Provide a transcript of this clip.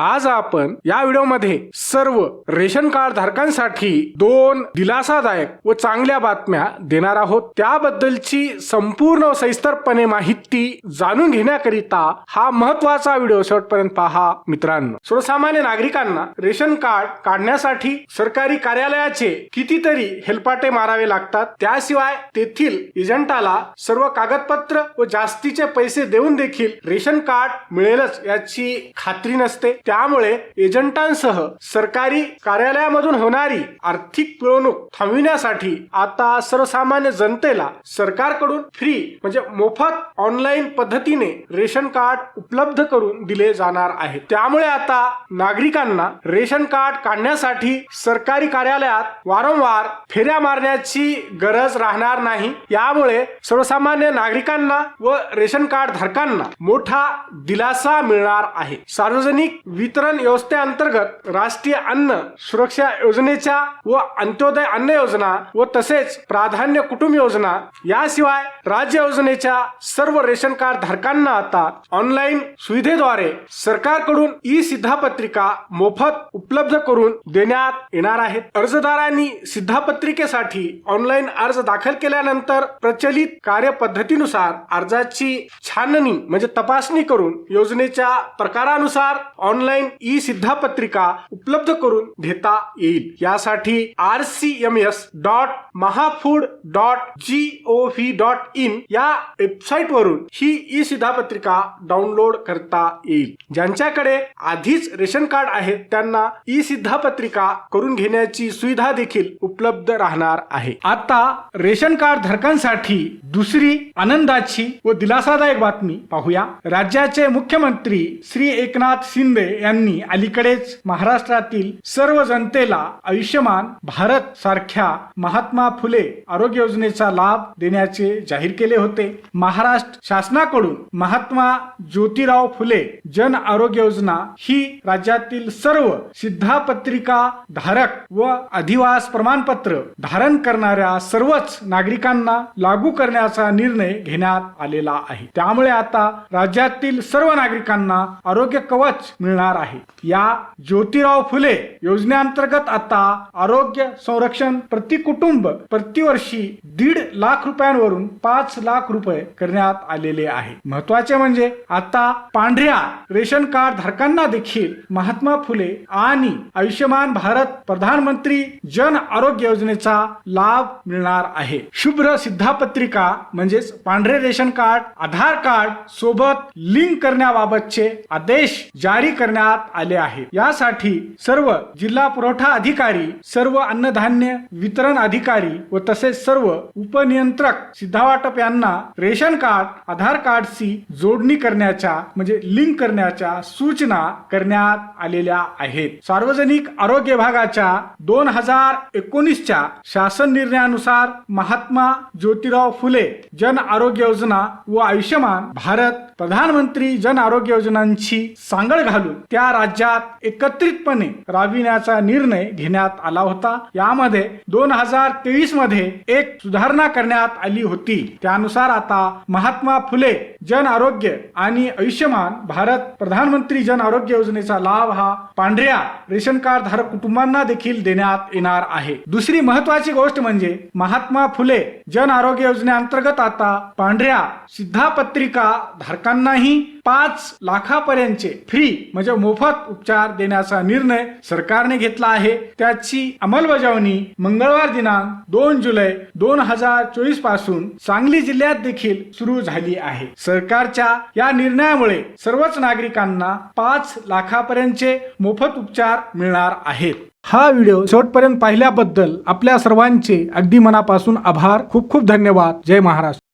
आज आपण या व्हिडिओमध्ये सर्व रेशन कार्ड धारकांसाठी दोन दिलासादायक व चांगल्या बातम्या देणार आहोत. त्याबद्दलची संपूर्ण सविस्तरपणे माहिती जाणून घेण्याकरिता हा महत्त्वाचा व्हिडिओ शेवटपर्यंत पहा मित्रांनो. सर्वसामान्य नागरिकांना रेशन कार्ड काढण्यासाठी सरकारी कार्यालयाचे कितीतरी हेलपाटे मारावे लागतात. त्याशिवाय तेथील एजंटाला सर्व कागदपत्र व जास्तीचे पैसे देऊन देखील रेशन कार्ड मिळेलच याची खात्री नसते. त्यामुळे एजंटांसह सरकारी कार्यालयामधून होणारी आर्थिक पिळवणूक थांबविण्यासाठी आता सर्वसामान्य जनतेला सरकारकडून फ्री म्हणजे मोफत ऑनलाईन पद्धतीने रेशन कार्ड उपलब्ध करून दिले जाणार आहे. त्यामुळे आता नागरिकांना रेशन कार्ड काढण्यासाठी सरकारी कार्यालयात वारंवार फेऱ्या मारण्याची गरज राहणार नाही. यामुळे सर्वसामान्य नागरिकांना व रेशन कार्ड धारकांना मोठा दिलासा मिळणार आहे. सार्वजनिक वितरण व्यवस्थेअंतर्गत राष्ट्रीय अन्न सुरक्षा योजनेच्या व अंत्योदय अन्न योजना व तसेच प्राधान्य कुटुंब योजना याशिवाय राज्य योजनेच्या सर्व रेशन कार्ड धारकांना आता ऑनलाईन सुविधेद्वारे सरकारकडून ई सिद्धापत्रिका मोफत उपलब्ध करून देण्यात येणार आहेत. अर्जदारांनी सिद्धापत्रिकेसाठी ऑनलाईन अर्ज दाखल केल्यानंतर प्रचलित कार्यपद्धतीनुसार अर्जाची छाननी म्हणजे तपासणी करून योजनेच्या प्रकारानुसार ऑनलाईन ई सिद्धापत्रिका उपलब्ध करून घेता येईल. यासाठी R C M S dot Mahafood dot G O V dot in या वेबसाईट वरून ही ई सिद्धापत्रिका डाउनलोड करता येईल. ज्यांच्याकडे आधीच रेशन कार्ड आहे त्यांना ई सिद्धापत्रिका करून घेण्याची सुविधा देखील उपलब्ध राहणार आहे. आता रेशन कार्ड धारकांसाठी दुसरी आनंदाची व दिलासादायक बातमी पाहूया. राज्याचे मुख्यमंत्री श्री एकनाथ शिंदे यांनी अलीकडेच महाराष्ट्रातील सर्व जनतेला आयुष्यमान भारत सारख्या महात्मा फुले आरोग्य योजनेचा लाभ देण्याचे जाहीर केले होते. महाराष्ट्र शासनाकडून महात्मा ज्योतिराव फुले जन आरोग्य योजना ही राज्यातील सर्व सिद्धापत्रिका धारक व अधिवास प्रमाणपत्र धारण करणाऱ्या सर्वच नागरिकांना लागू करण्याचा निर्णय घेण्यात आलेला आहे. त्यामुळे आता राज्यातील सर्व नागरिकांना आरोग्य कवच मिळणार आहे. या ज्योतिराव फुले योजनेअंतर्गत आता आरोग्य संरक्षण प्रति कुटुंब प्रतिवर्षी दीड लाख रुपयांवरून पाच लाख रुपये करण्यात आलेले आहे. महत्त्वाचे म्हणजे आता पांढऱ्या रेशन कार्ड धारकांना देखील महात्मा फुले आणि आयुष्यमान भारत प्रधानमंत्री जन आरोग्य योजनेचा लाभ मिळणार आहे. शुभ्र सिद्धापत्रिका म्हणजेच पांढरे रेशन कार्ड आधार कार्ड सोबत लिंक करण्याबाबतचे आदेश जारी करण्यात आले आहे यासाठी सर्व जिल्हा पुरवठा अधिकारी सर्व अन्नधान्य वितरण अधिकारी व तसेच सर्व उपनियंत्रक सिद्धावाटप यांना रेशन कार्ड आधार कार्डशी जोडणी करण्याच्या म्हणजे लिंक करण्याच्या सूचना करण्यात आलेल्या आहेत. सार्वजनिक आरोग्य विभागाच्या दोन हजार एकोणीसच्या शासन निर्णयानुसार महात्मा ज्योतिराव फुले जन आरोग्य योजना व आयुष्यमान भारत प्रधानमंत्री जन आरोग्य योजनांची सांगड घालून त्या राज्यात एकत्रितपणे राबविण्याचा निर्णय घेण्यात आला होता. यामध्ये दोन हजार तेवीसमध्ये एक सुधारणा करण्यात आली होती. त्यानुसार आता महात्मा फुले जन आरोग्य आणि आयुष्यमान भारत प्रधानमंत्री जन आरोग्य योजनेचा लाभ हा पांढऱ्या रेशन कार्ड धारक कुटुंबांना देखील देण्यात येणार आहे. दुसरी महत्वाची गोष्ट म्हणजे महात्मा फुले जन आरोग्य योजनेअंतर्गत आता पांढऱ्या सिद्धापत्रिका धारकांनाही पाच लाखापर्यंतचे फ्री म्हणजे मोफत उपचार देण्याचा निर्णय सरकारने घेतला आहे. त्याची अंमलबजावणी मंगळवार दिनांक दोन जुलै दोन हजार चोवीसपासून सांगली जिल्ह्यात देखील सुरू झाली आहे. सरकारच्या या निर्णयामुळे सर्वच नागरिकांना पाच लाखापर्यंतचे मोफत उपचार मिळणार आहेत. हा व्हिडिओ शेवटपर्यंत पाहिल्याबद्दल आपल्या सर्वांचे अगदी मनापासून आभार. खूप खूप धन्यवाद. जय महाराष्ट्र.